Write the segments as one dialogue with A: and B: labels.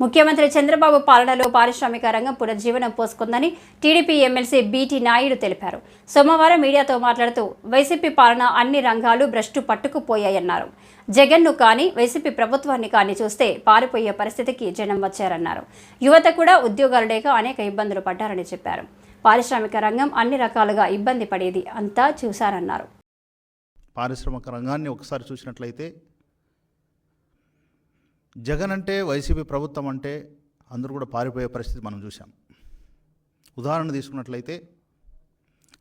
A: ముఖ్యమంత్రి చంద్రబాబు పాలనలో పారిశ్రామిక రంగం పునర్జీవనం పోసుకుందని టీడీపీ ఎమ్మెల్సీ బీటీ నాయుడు తెలిపారు. సోమవారం మీడియాతో మాట్లాడుతూ వైసీపీ పాలన అన్ని రంగాలు భ్రష్టు పట్టుకుపోయాయన్నారు. జగన్ను కానీ వైసీపీ ప్రభుత్వాన్ని కానీ చూస్తే పారిపోయే పరిస్థితికి జనం వచ్చారన్నారు. యువత కూడా ఉద్యోగాలు లేక అనేక ఇబ్బందులు పడ్డారని చెప్పారు. పారిశ్రామిక రంగం అన్ని రకాలుగా ఇబ్బంది పడేది అంతా చూశారన్నారు.
B: పారిశ్రామిక రంగాన్ని ఒకసారి చూసినట్లయితే జగన్ అంటే వైసీపీ ప్రభుత్వం అంటే అందరూ కూడా పారిపోయే పరిస్థితి మనం చూసాం ఉదాహరణ తీసుకున్నట్లయితే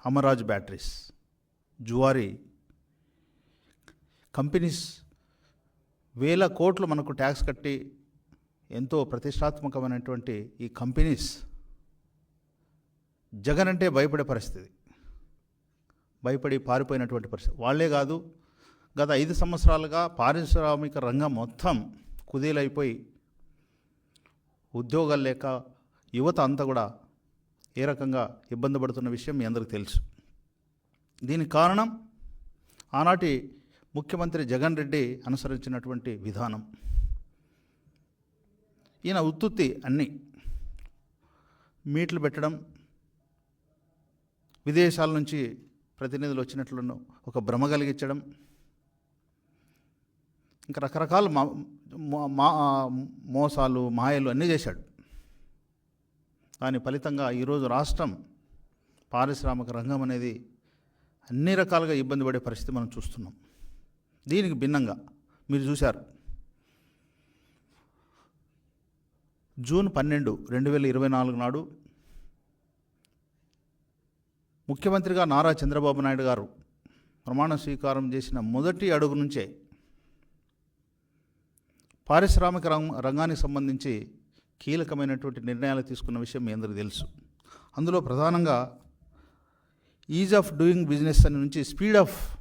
B: అమరాజ్ బ్యాటరీస్ జువారీ కంపెనీస్ వేల కోట్లు మనకు ట్యాక్స్ కట్టి ఎంతో ప్రతిష్టాత్మకమైనటువంటి ఈ కంపెనీస్ జగన్ అంటే భయపడే పరిస్థితి. భయపడి పారిపోయినటువంటి పరిస్థితి. వాళ్ళే కాదు గత ఐదు సంవత్సరాలుగా పారిశ్రామిక రంగం మొత్తం కుదేలైపోయి ఉద్యోగాలు లేక యువత అంతా కూడా ఏ రకంగా ఇబ్బంది పడుతున్న విషయం మీ అందరికీ తెలుసు. దీనికి కారణం ఆనాటి ముఖ్యమంత్రి జగన్ రెడ్డి అనుసరించినటువంటి విధానం. ఈయన ఉత్తుత్తి అన్నీ మీట్లు పెట్టడం విదేశాల నుంచి ప్రతినిధులు వచ్చినట్లను ఒక భ్రమ కలిగించడం ఇంకా రకరకాల మా మా- మోసాలు మాయలు అన్నీ చేశాడు. దాని ఫలితంగా ఈరోజు రాష్ట్రం పారిశ్రామిక రంగం అనేది అన్ని రకాలుగా ఇబ్బంది పడే పరిస్థితి మనం చూస్తున్నాం. దీనికి భిన్నంగా మీరు చూశారు. జూన్ పన్నెండు రెండు వేల ఇరవై నాలుగు నాడు ముఖ్యమంత్రిగా నారా చంద్రబాబు నాయుడు గారు ప్రమాణ స్వీకారం చేసిన మొదటి అడుగు నుంచే పారిశ్రామిక రంగ రంగానికి సంబంధించి కీలకమైనటువంటి నిర్ణయాలు తీసుకున్న విషయం మీ అందరికీ తెలుసు. అందులో ప్రధానంగా ఈజ్ ఆఫ్ డూయింగ్ బిజినెస్ అని నుంచి స్పీడ్ ఆఫ్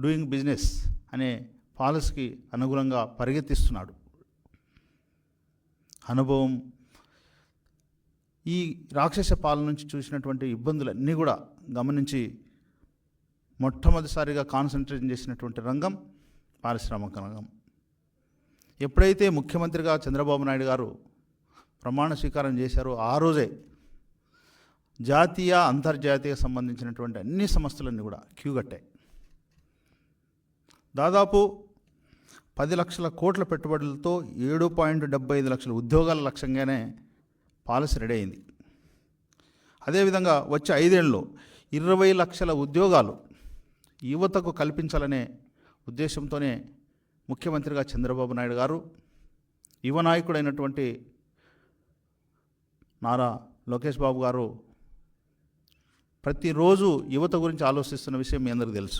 B: డూయింగ్ బిజినెస్ అనే పాలసీకి అనుగుణంగా పరిగెత్తిస్తున్నాడు. అనుభవం ఈ రాక్షస పాలన నుంచి చూసినటువంటి ఇబ్బందులన్నీ కూడా గమనించి మొట్టమొదటిసారిగా కాన్సన్ట్రేషన్ చేసినటువంటి రంగం పారిశ్రామిక రంగం. ఎప్పుడైతే ముఖ్యమంత్రిగా చంద్రబాబు నాయుడు గారు ప్రమాణ స్వీకారం చేశారో ఆ రోజే జాతీయ అంతర్జాతీయ సంబంధించినటువంటి అన్ని సంస్థలన్నీ కూడా క్యూ కట్టాయి దాదాపు పది లక్షల కోట్ల పెట్టుబడులతో ఏడు పాయింట్ డెబ్బై ఐదు లక్షల ఉద్యోగాల లక్ష్యంగానే పాలసీ రెడీ అయింది. అదేవిధంగా వచ్చే ఐదేళ్ళలో ఇరవై లక్షల ఉద్యోగాలు యువతకు కల్పించాలనే ఉద్దేశంతోనే ముఖ్యమంత్రిగా చంద్రబాబు నాయుడు గారు యువ నాయకుడైనటువంటి నారా లోకేష్ బాబు గారు ప్రతిరోజు యువత గురించి ఆలోచిస్తున్న విషయం మీ అందరికీ తెలుసు.